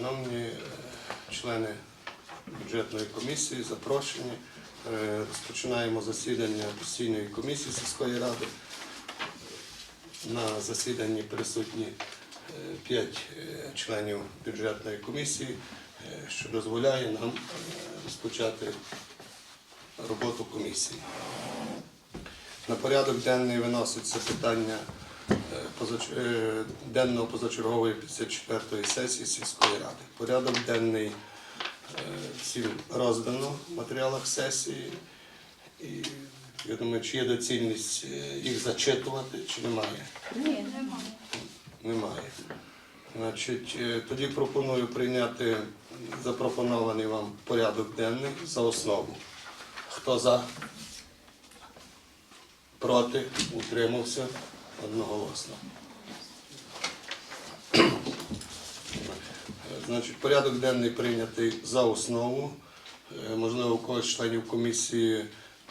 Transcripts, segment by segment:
Шановні е, члени бюджетної комісії, запрошені. Е, Розпочинаємо засідання постійної комісії сільської ради. На засіданні присутні е, п'ять членів бюджетної комісії, що дозволяє нам розпочати роботу комісії. На порядок денний виноситься питання денного позачергової 54-ї сесії сільської ради. Порядок денний е, всім роздано в матеріалах сесії. І я думаю, чи є доцільність е, їх зачитувати, чи немає. Ні, немає. Немає. Значить, е, тоді пропоную прийняти запропонований вам порядок денний за основу. Хто за? Проти? Утримався? Одноголосно. Значить, порядок денний прийнятий за основу. Е, Можливо, у когось членів комісії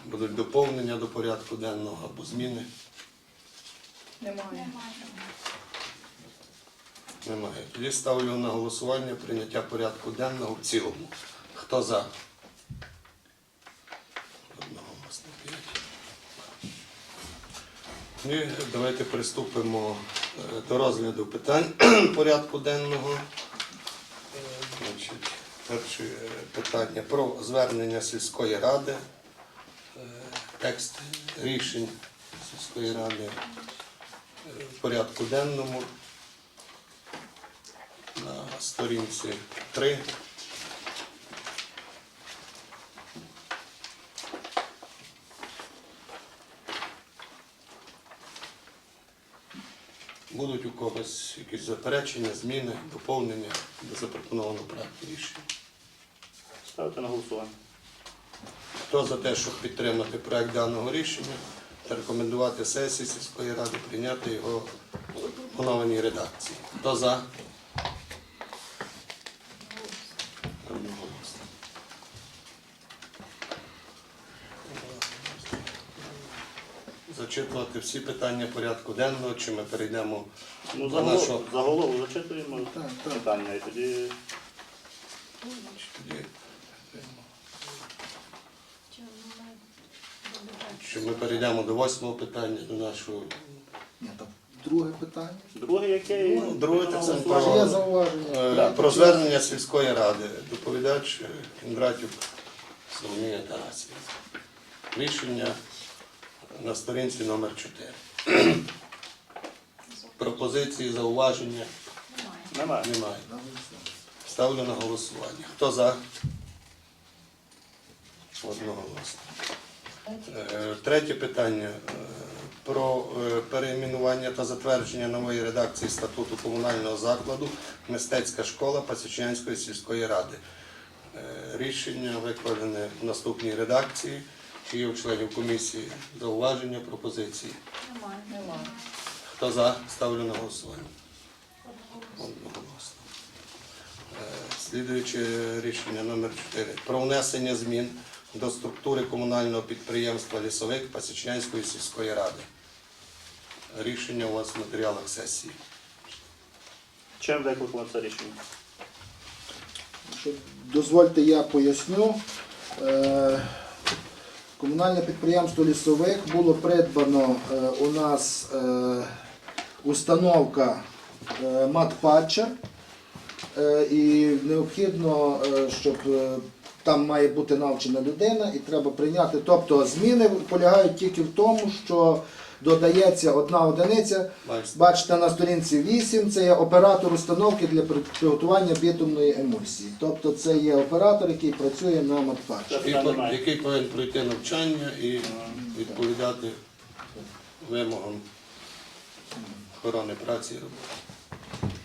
будуть доповнення до порядку денного або зміни. Немає. Немає. Тоді ставлю на голосування прийняття порядку денного в цілому. Хто за? Одноголосно п'ять. І давайте приступимо е, до розгляду питань порядку денного. Значить, перше е, питання про звернення сільської ради. Е, Текст рішень сільської ради в порядку денному на сторінці 3. Будуть у когось якісь заперечення, зміни, доповнення до запропонованого проекту рішення. Ставити на голосування. Хто за те, щоб підтримати проект даного рішення та рекомендувати сесії сільської ради прийняти його в запропонованій редакції? Хто за? Одноголосно. Зачитувати всі питання порядку денного, чи ми перейдемо Ну, до за, нашого. голову, зачитуємо Так, так. питання і тоді Тоді, Чи ми перейдемо до восьмого питання, до нашого Ні, там друге питання. друге яке Ну, друге так само Чи зауваження? Е, Про звернення сільської ради. Доповідач е, Кондратюк Соломія Тарасівна. Рішення на сторінці номер 4. Пропозиції, зауваження немає. немає. Ставлю на голосування. Хто за? Одноголосно. Е, Третє питання е, про е, перейменування та затвердження нової редакції статуту комунального закладу Мистецька школа Пасічнянської сільської ради. Рішення викладене в наступній редакції. Чи є у членів комісії зауваження, пропозиції? Немає. Немає. Хто за? Ставлю на голосування. Одноголосно. Е, Слідуюче рішення номер 4 про внесення змін до структури комунального підприємства Лісовик Пасічнянської сільської ради. Рішення у вас в матеріалах сесії. Чим викликало це рішення? Дозвольте, я поясню. Е, Комунальне підприємство Лісовик було придбано е, у нас установка е, матпатча. Е, І необхідно, е, щоб там має бути навчена людина і треба прийняти. Тобто зміни полягають тільки в тому, що додається одна одиниця. Бачите? На сторінці 8, це є оператор установки для приготування бітумної емульсії. Тобто це є оператор, який працює на матпатчі. Який повинен пройти навчання і відповідати вимогам охорони праці роботи.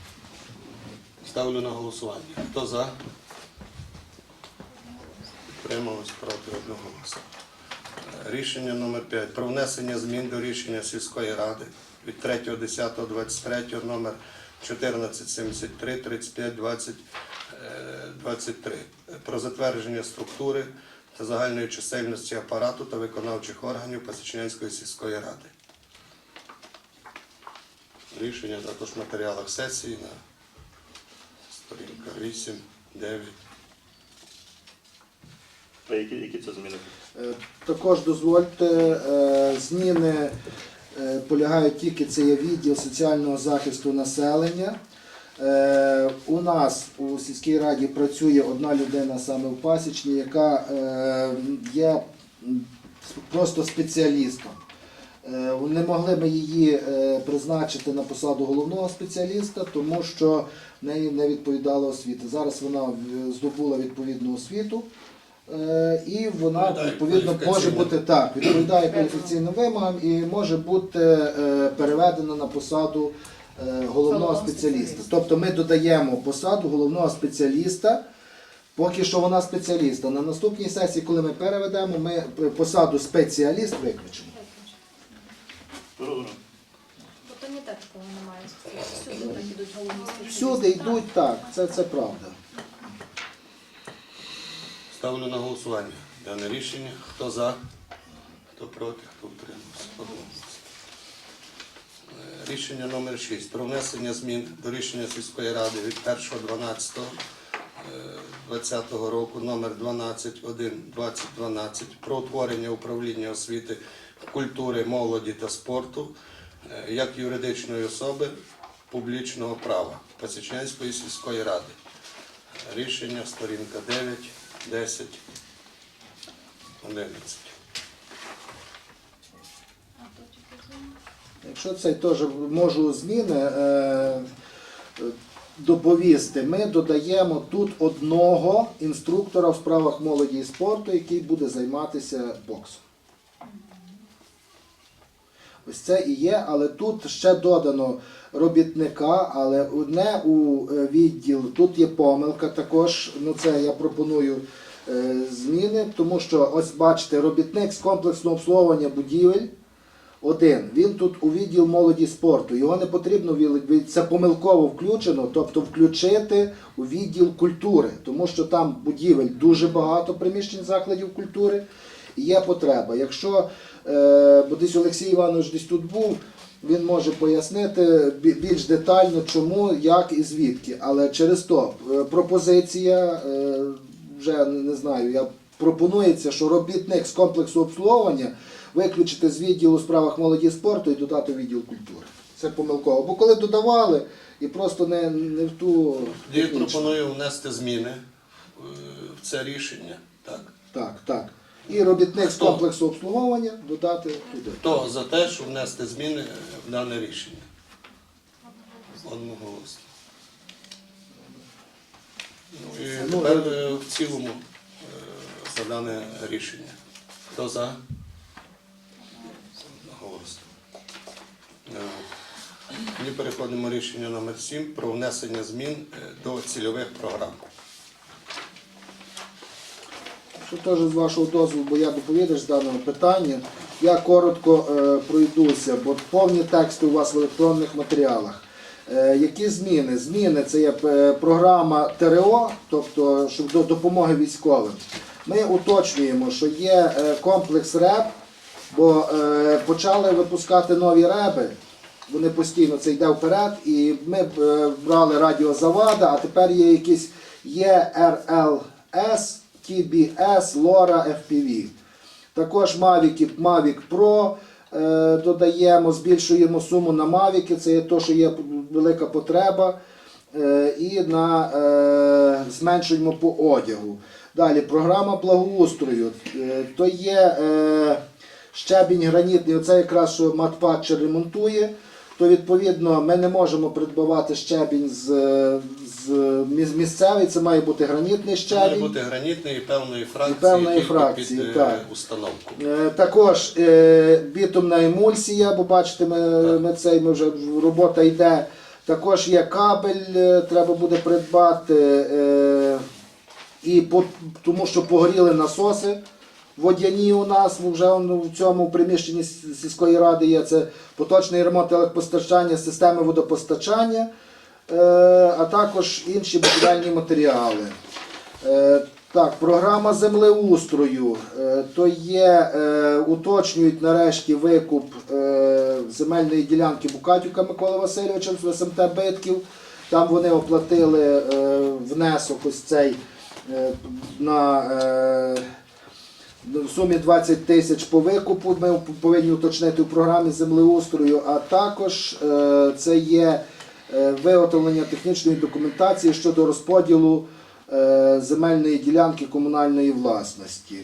Ставлю на голосування. Хто за? Підтрималось проти одного голосу. Рішення номер 5 про внесення змін до рішення сільської ради від 3.10.23 номер 1473 35 20 е, 23 про затвердження структури та загальної чисельності апарату та виконавчих органів Пасічнянської сільської ради. Рішення також в матеріалах сесії на сторінка 8, 9. А які, які це зміни? Е, Також дозвольте е, зміни е, полягають тільки це є відділ соціального захисту населення. У нас у сільській раді працює одна людина саме в пасічні, яка є просто спеціалістом. Е, Не могли ми її е, призначити на посаду головного спеціаліста, тому що в неї не відповідала освіта. Зараз вона е, здобула відповідну освіту. І вона відповідно може бути так, відповідає кваліфікаційним вимогам і може бути переведена на посаду головного спеціаліста. спеціаліста. Тобто ми додаємо посаду головного спеціаліста. Поки що вона спеціаліст. А на наступній сесії, коли ми переведемо, ми посаду спеціаліст виключимо. Зрозуміло. Бо то не так, коли немає. Всюди так ідуть головні спеціалісти. Всюди йдуть так, це, це правда. Ставлю на голосування дане рішення. Хто за, хто проти, хто утримався. Одноголосно. Е, Рішення номер 6 про внесення змін до рішення сільської ради від 1.12.2020 року номер 12.1.2012 про утворення управління освіти, культури, молоді та спорту е, як юридичної особи публічного права Пасічнянської сільської ради. Рішення сторінка 9, 10, 11. Якщо це теж можу зміни е, доповісти, ми додаємо тут одного інструктора в справах молоді і спорту, який буде займатися боксом. Ось це і є, але тут ще додано робітника, але не у е, відділ. Тут є помилка також. Ну це я пропоную е, зміни, тому що ось бачите, робітник з комплексного обслуговування будівель. Один. Він тут у відділ молоді спорту. Його не потрібно це помилково включено, тобто включити у відділ культури, тому що там будівель дуже багато приміщень закладів культури. І є потреба. Якщо бо десь Олексій Іванович десь тут був, він може пояснити більш детально, чому, як і звідки. Але через то е, пропозиція, е, вже не знаю, я пропонується, що робітник з комплексу обслуговування виключити з відділу у справах молоді спорту і додати відділ культури. Це помилково. Бо коли додавали і просто не, не в ту. Я пропоную внести зміни е, в це рішення. Так. Так, так. І робітник з Хто? комплексу обслуговування додати туди. Хто за те, щоб внести зміни е, в дане рішення? Одноголосно. Ну і Ну, тепер е, е, в цілому е, за дане рішення. Хто за? Одноголосно. Е, Ми переходимо до рішення номер 7 про внесення змін е, до цільових програм. Що теж з вашого дозволу, бо я доповідач з даного питання, я коротко е, пройдуся, бо повні тексти у вас в електронних матеріалах. Е, які зміни? Зміни це є е, програма ТРО, тобто щоб до допомоги військовим. Ми уточнюємо, що є е, комплекс РЕБ, бо е, почали випускати нові реби. Вони постійно це йде вперед, і ми е, брали радіозавада, а тепер є якісь ЄРЛС, TBS, LoRa, FPV. Також Mavic, Mavic Pro е, додаємо, збільшуємо суму на Mavic, це є те, що є велика потреба. Е, і на, е, зменшуємо по одягу. Далі програма благоустрою. Е, то є е, щебінь гранітний, оце якраз що матпатчер ремонтує. То відповідно ми не можемо придбавати щебінь з, з міс- місцевий, це має бути гранітний щебінь. Має бути гранітний і певної фракції, певної фракції, під е, так. установку. Е, Також е, бітумна емульсія, бо бачите, ми, ми цей ми вже робота йде. Також є кабель, треба буде придбати. І по, тому що погоріли насоси водяні у нас вже в цьому приміщенні сільської ради є. Це поточний ремонт електропостачання, системи водопостачання, е, а також інші будівельні матеріали. Е, Так, програма землеустрою. Е, То є, уточнюють нарешті викуп земельної ділянки Букатюка Миколи Васильовича з СМТ Битків. Там вони оплатили внесок ось цей на в сумі 20 тисяч по викупу. Ми повинні уточнити в програмі землеустрою, а також е, це є е, виготовлення технічної документації щодо розподілу е, земельної ділянки комунальної власності.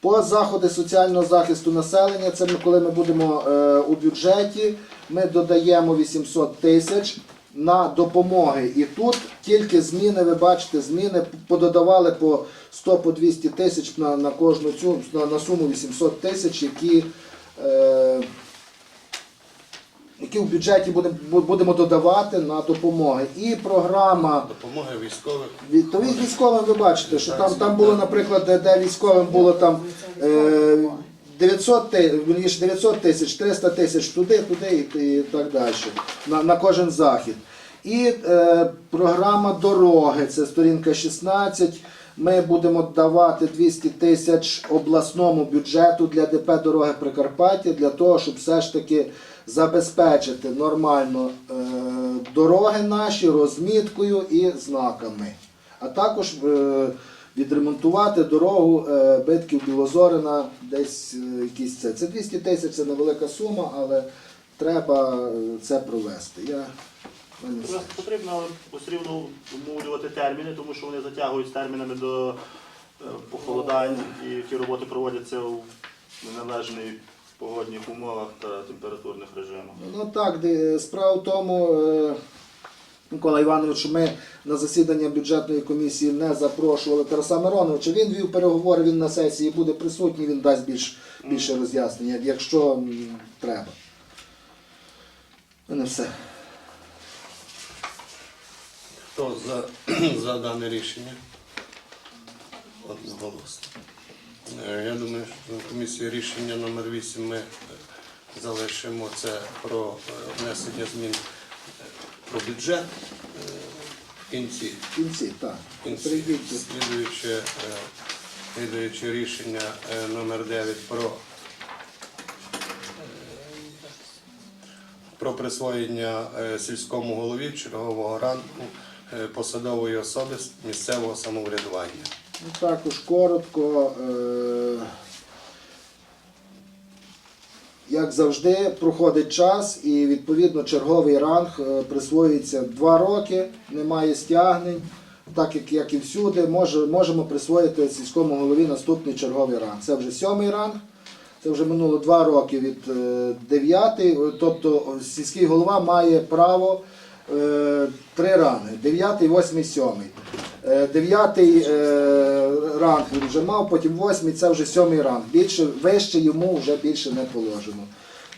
По заходи соціального захисту населення, це ми, коли ми будемо у бюджеті, ми додаємо 800 тисяч на допомоги. І тут тільки зміни, ви бачите, зміни пододавали по 100 по 200 тисяч на, на кожну цю на, на суму 800 тисяч, які, е, які в бюджеті будемо, будемо додавати на допомоги. І програма. Допомоги військових. Від- То військовим ви бачите, що там, там було, наприклад, де, де військовим було там е, 900, ти- 900 тисяч, 300 тисяч туди, туди і так далі, на, на кожен захід. І е, програма дороги, це сторінка 16. Ми будемо давати 200 тисяч обласному бюджету для ДП дороги Прикарпаття для того, щоб все ж таки забезпечити нормально е, дороги наші розміткою і знаками. А також е, відремонтувати дорогу е, битків Білозорина, десь е, якісь це. Це 200 тисяч, це невелика сума, але треба е, це провести. Я в. Просто потрібно рівно умовлювати терміни, тому що вони затягують з термінами до похолодань і ті роботи проводяться у неналежних погодних умовах та температурних режимах. Ну так, справа в тому, Микола Іванович, ми на засідання бюджетної комісії не запрошували Тараса Мироновича. Він вів переговори, він на сесії буде присутній, він дасть більш, більше роз'яснення, якщо м, треба. У мене все. Хто за, за дане рішення? Одноголосно. Е, Я думаю, що на комісії рішення номер 8 ми е, залишимо це про е, внесення змін про бюджет е, в кінці. В кінці, так. В кінці. Слідуюче, е, слідуюче рішення е, номер 9 про, про присвоєння сільському голові чергового ранку посадової особи місцевого самоврядування. Ну, також коротко. Е- як завжди, проходить час і відповідно черговий ранг е, присвоюється два роки, немає стягнень. Так як як і всюди, може, можемо присвоїти сільському голові наступний черговий ранг. Це вже сьомий ранг, це вже минуло два роки від е, дев'ятий, Тобто сільський голова має право е, три ранги: 9, 8, 7. Дев'ятий е, ранг він вже мав, потім восьмий, це вже сьомий ранг. Більше, вище йому вже більше не положено.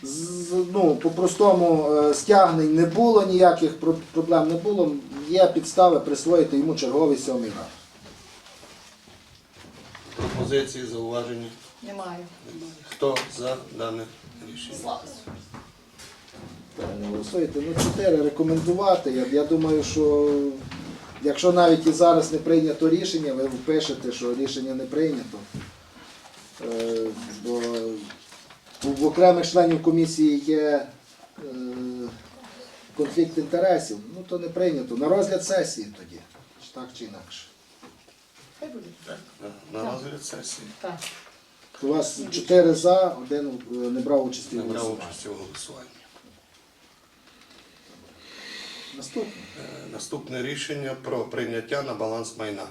З- ну, по-простому е, стягнень не було, ніяких проблем не було. Є підстави присвоїти йому черговий сьомий ранг. Пропозиції, зауваження? Немає. Хто за дане рішення? Слава. Голосуйте. Ну, чотири рекомендувати. Я, я думаю, що якщо навіть і зараз не прийнято рішення, ви впишете, що рішення не прийнято. Е, бо в окремих членів комісії є е, конфлікт інтересів, ну то не прийнято. На розгляд сесії тоді, чи так чи інакше. Хай буде. На- На розгляд сесії. Так. У вас чотири за, один е, не брав участі в брав голосуванні. Наступне. Е, Наступне рішення про прийняття на баланс майна.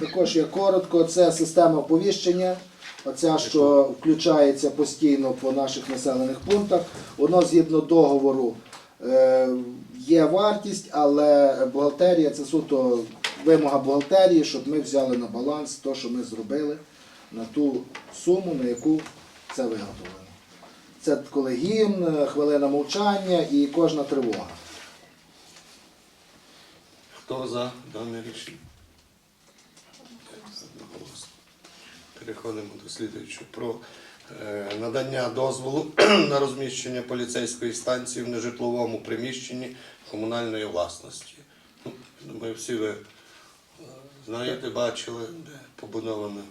Також я коротко, це система оповіщення, оця, що включається постійно по наших населених пунктах. Воно згідно договору е, є вартість, але бухгалтерія це суто вимога бухгалтерії, щоб ми взяли на баланс те, що ми зробили на ту суму, на яку це виготовлено. Це коли гімн, хвилина мовчання і кожна тривога. Хто за дане рішення? Одноголосно. Переходимо до слідуючого. Про е, надання дозволу на розміщення поліцейської станції в нежитловому приміщенні комунальної власності. Ну, Думаю, всі ви е, знаєте, бачили, де побудоване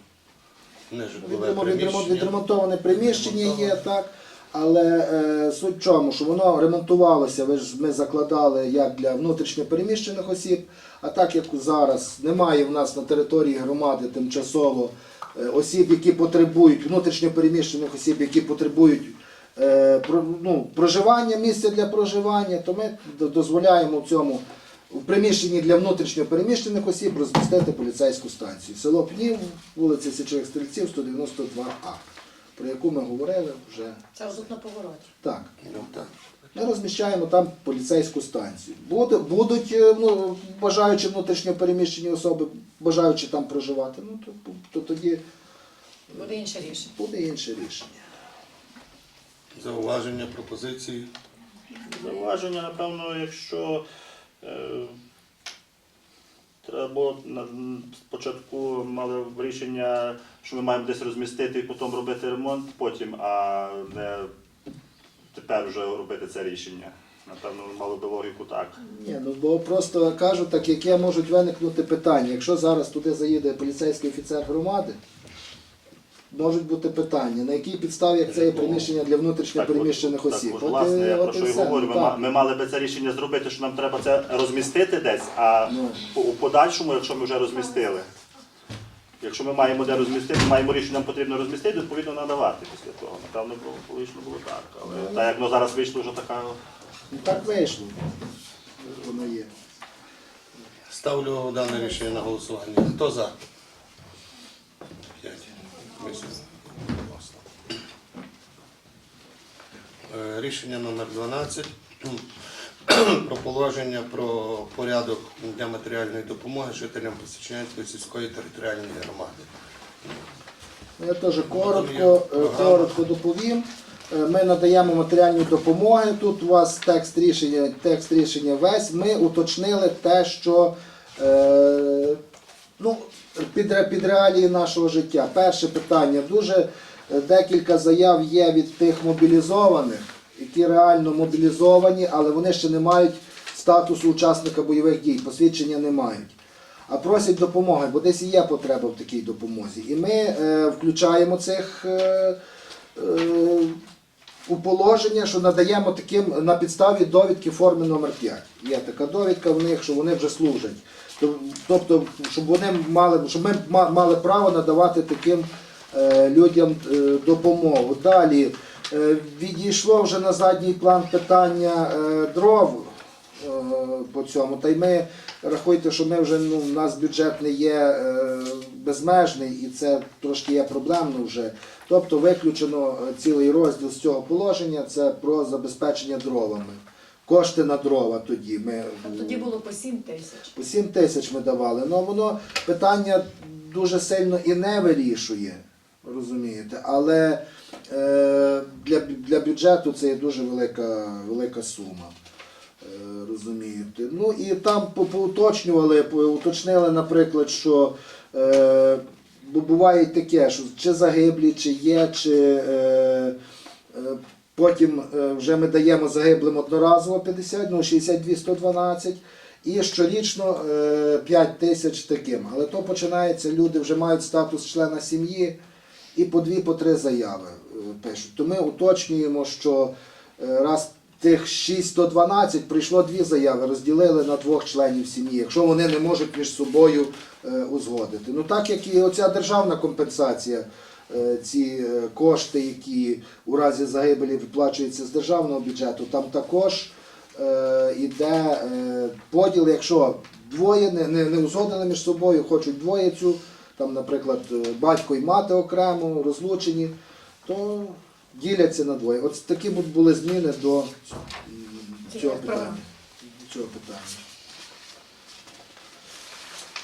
нежитлове приміщення. Відремонтоване приміщення є, так. Але е, суть в чому, що воно ремонтувалося, ви ж ми закладали як для внутрішньопереміщених осіб, а так як зараз немає в нас на території громади тимчасово е, осіб, які потребують, внутрішньопереміщених осіб, які потребують е, про- ну, проживання, місця для проживання, то ми дозволяємо в цьому в приміщенні для внутрішньопереміщених осіб розмістити поліцейську станцію. Село Пнів, вулиця Січових Стрільців, 192А, про яку ми говорили вже Це тут на повороті. так. Ну. Ми розміщаємо там поліцейську станцію. Буде, будуть е, ну, бажаючи внутрішньо переміщені особи, бажаючи там проживати, ну то, то тоді Буде інше рішення. буде інше рішення. Зауваження, пропозиції. Зауваження, напевно, якщо е, треба було на, спочатку мали рішення, що ми маємо десь розмістити і потім робити ремонт потім, а не тепер вже робити це рішення. Напевно, мало би логіку так. Ні, ну бо просто кажу, так яке можуть виникнути питання. Якщо зараз туди заїде поліцейський офіцер громади, можуть бути питання, на якій підставі як це є приміщення для внутрішньо переміщених так, осіб. от, От, власне, я про що і говорю. Ми, ма- ми мали би це рішення зробити, що нам треба це розмістити десь, а Ну. у подальшому, якщо ми вже розмістили. Якщо ми маємо де розмістити, маємо рішення, нам потрібно розмістити, відповідно надавати після того. Напевно, було, вийшло було так. Але так як воно зараз вийшло вже така. Ну, так вийшло. Воно є. Ставлю дане рішення на голосування. Хто за? П'ять. Е, Рішення номер 12 про положення про порядок для матеріальної допомоги жителям Посічнянської сільської територіальної громади. Ну, Я теж коротко, Є е, коротко доповім. Е, Ми надаємо матеріальні допомоги. Тут у вас текст рішення, текст рішення весь. Ми уточнили те, що е, ну, під, під реалії нашого життя. Перше питання. Дуже е, декілька заяв є від тих мобілізованих, які реально мобілізовані, але вони ще не мають статусу учасника бойових дій, посвідчення не мають а просять допомоги, бо десь і є потреба в такій допомозі. І ми е, включаємо цих е, е, у положення, що надаємо таким на підставі довідки форми номер 5. Є така довідка в них, що вони вже служать. Тобто, щоб вони мали, щоб ми мали право надавати таким е, людям е, допомогу. Далі відійшло вже на задній план питання е, дров е, по цьому. Та й ми рахуйте, що ми вже ну, у нас бюджет не є е, безмежний і це трошки є проблемно вже. Тобто виключено е, цілий розділ з цього положення це про забезпечення дровами. Кошти на дрова тоді. Ми, А тоді було по 7 тисяч. по 7 тисяч ми давали. Ну воно питання дуже сильно і не вирішує, розумієте. Але е, для, для бюджету це є дуже велика, велика сума. Е, розумієте. Ну і там по- поуточнювали, уточнили, наприклад, що е, бо буває таке, що чи загиблі, чи є, чи е, е, потім е, вже ми даємо загиблим одноразово 50, ну 62 112. І щорічно е, 5 тисяч таким. Але то починається, люди вже мають статус члена сім'ї і по дві, по три заяви е, пишуть. То ми уточнюємо, що е, раз тих 612 прийшло дві заяви, розділили на двох членів сім'ї, якщо вони не можуть між собою е, узгодити. Ну так як і оця державна компенсація, ці кошти, які у разі загибелі виплачуються з державного бюджету, там також е, іде е, поділ, якщо двоє не, не, не узгодили між собою, хочуть двоє цю, там, наприклад, е, батько і мати окремо, розлучені, то діляться на двоє. От такі були зміни до цього питання. До цього питання.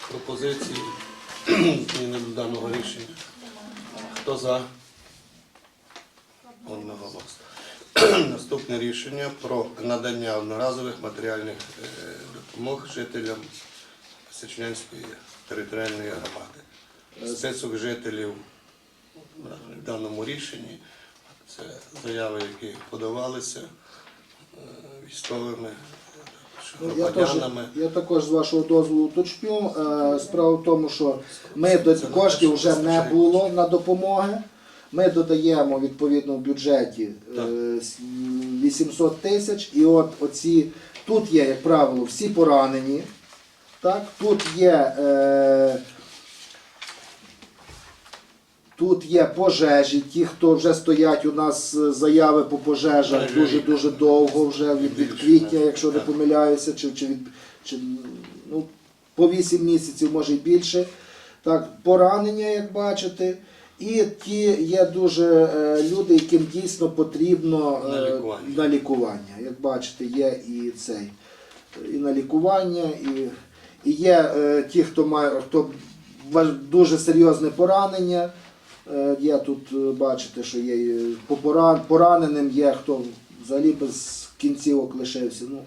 Пропозиції зміни до даного рішення. Хто за? Одноголосно. Наступне рішення про надання одноразових матеріальних е, допомог жителям Сичнянської територіальної громади. Список жителів в даному рішенні це заяви, які подавалися е, військовими, Ну, я, громадянами. я також з вашого дозволу уточню. Е, Справа в тому, що ми до коштів вже не було на допомоги. Ми додаємо відповідно в бюджеті Так. е, с- 800 тисяч, і от оці тут є, як правило, всі поранені. Так, тут є. Е, Тут є пожежі, ті, хто вже стоять, у нас е, заяви по пожежах дуже-дуже довго, вже від, від квітня, якщо не помиляюся, чи, чи від чи, ну, по 8 місяців, може й більше. Так, поранення, як бачите. І ті є дуже е, люди, яким дійсно потрібно е, На лікування. на лікування. Як бачите, є і цей і на лікування, і, і є е, ті, хто має хто дуже серйозне поранення. Е, Є тут, е, бачите, що є по пораненим, є хто взагалі без кінцівок лишився. Ну,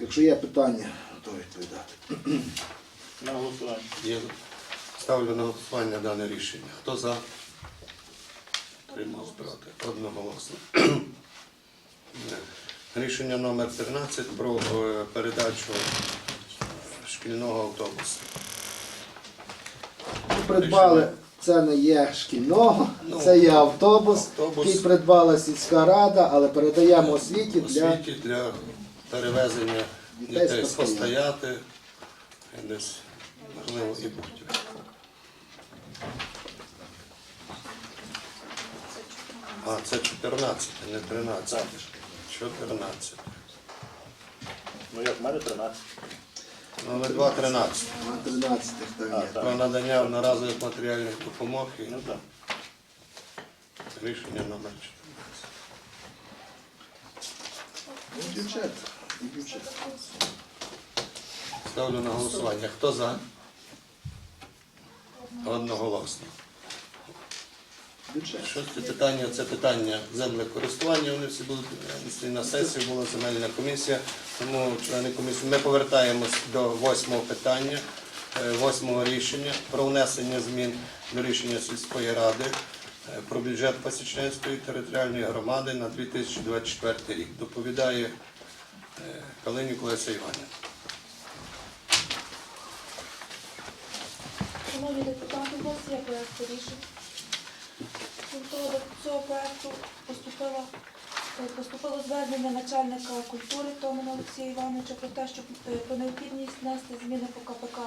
якщо є питання, то відповідати. На голосування. Є. Ставлю на голосування дане рішення. Хто за? Тримав проти. Одноголосно. Рішення номер 13 про е, передачу е, шкільного автобусу. Придбали, це не є шкільного, Ну, це є автобус, автобус. який придбала сільська рада, але передаємо освіті для освіті для перевезення Дітей дітей з постояти і десь, можливо, і будь. А, це 14, не 13. 14. Ну як, в мене 13. Але 2 13. 13 там є. Про надання одноразових матеріальних допомог і Ну так. рішення номер 14. Бюджет. і бюджет. Ставлю на голосування. Хто за? Одноголосно. Бюджет. Шосте питання це питання землекористування. Вони всі будуть внесені на сесію, була земельна комісія. Тому члени комісії ми повертаємось до восьмого питання, е, восьмого рішення про внесення змін до рішення сільської ради е, про бюджет Пасічненської територіальної громади на 2024 рік. Доповідає е, Калинюк Леся Іванівна. Шановні депутати, у вас є проєкт рішень. До цього проєкту поступило, е, поступило звернення начальника культури Томина Олексія Івановича про те, що е, про необхідність внести зміни по КПК.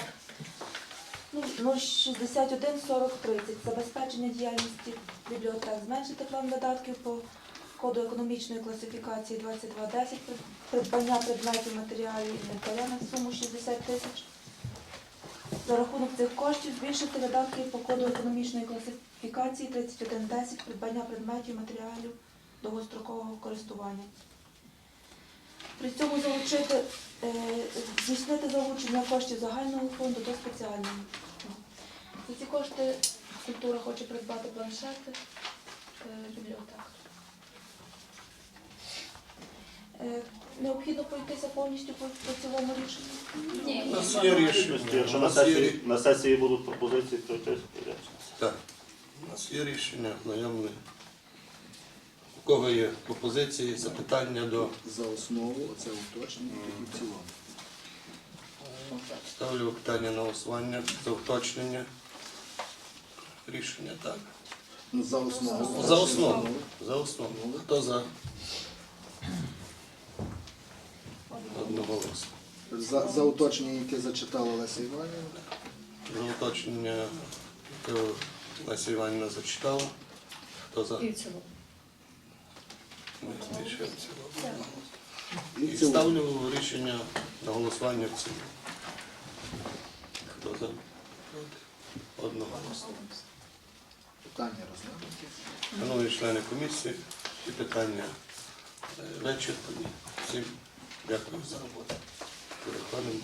Ну, 61 40 30 забезпечення діяльності бібліотек, зменшити план видатків по коду економічної класифікації 2210, придбання предметів матеріалів інвентаря на суму 60 тисяч. За рахунок цих коштів збільшити видатки по коду економічної класифікації 3110 придбання предметів матеріалів довгострокового користування. При цьому залучити, е, здійснити залучення коштів загального фонду до спеціального. За ці кошти культура хоче придбати планшети е, бібліотек. Е, Необхідно пройтися повністю по, по цілому рішенню. Ні. Якщо на сесії, на сесії будуть пропозиції, то прийдеться. Так, у нас є рішення, знайомі. У кого є пропозиції, запитання до За основу, це уточнення і в цілому. ставлю питання на голосування за уточнення. Рішення так. Ну, За основу. За основу. За основу. Хто за? Одноголосно. За, за уточнення, яке зачитала Леся Іванівна. За уточнення, яке Леся Іванівна зачитала. Хто за? І в цілому. Ми збільшуємо цілого. І І ставлю рішення на голосування в цілому. Хто за? Одноголосно. Питання розглянуті. Шановні члени комісії, всі питання е, вичерпані. Всім дякую за роботу. Переходимо